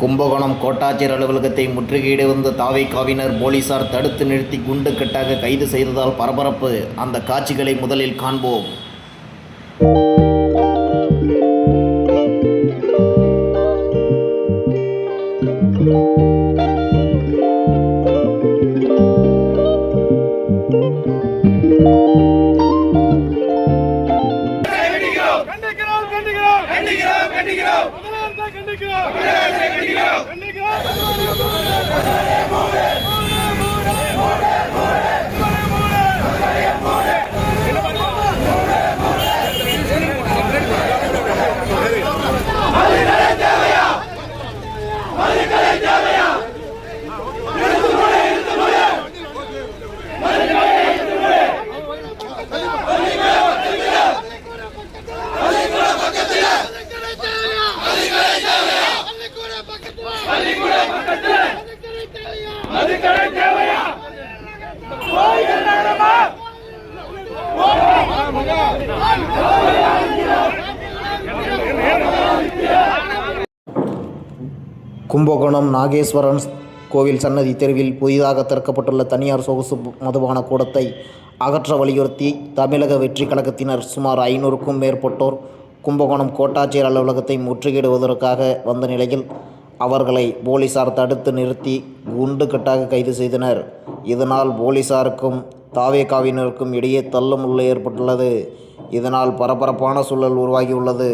கும்பகோணம் கோட்டாட்சியர் அலுவலகத்தை முற்றுகையிட வந்த தாவைக்காவினர் போலீசார் தடுத்து நிறுத்தி குண்டு கட்டாக கைது செய்ததால் பரபரப்பு. அந்த காட்சிகளை முதலில் காண்போம். கண்டிக்கிறோம் கண்டிக்கிறோம் கண்டிக்கிறோம் கண்டிக்கிறோம். முதலாளத்தை கண்டிக்கிறோம் கும்பகோணம் நாகேஸ்வரன் கோவில் சன்னதி தெருவில் புதிதாக திறக்கப்பட்டுள்ள தனியார் சொகுசு மதுபான கூடத்தை அகற்ற வலியுறுத்தி தமிழக வெற்றி கழகத்தினர் சுமார் ஐநூறுக்கும் மேற்பட்டோர் கும்பகோணம் கோட்டாட்சியர் அலுவலகத்தை முற்றுகையிடுவதற்காக வந்த நிலையில் அவர்களை போலீசார் தடுத்து நிறுத்தி குண்டு கட்டாக கைது செய்தனர். இதனால் போலீசாருக்கும் தாவேகாவினருக்கும் இடையே தள்ளுமுள்ள ஏற்பட்டுள்ளது. இதனால் பரபரப்பான சூழல் உருவாகியுள்ளது.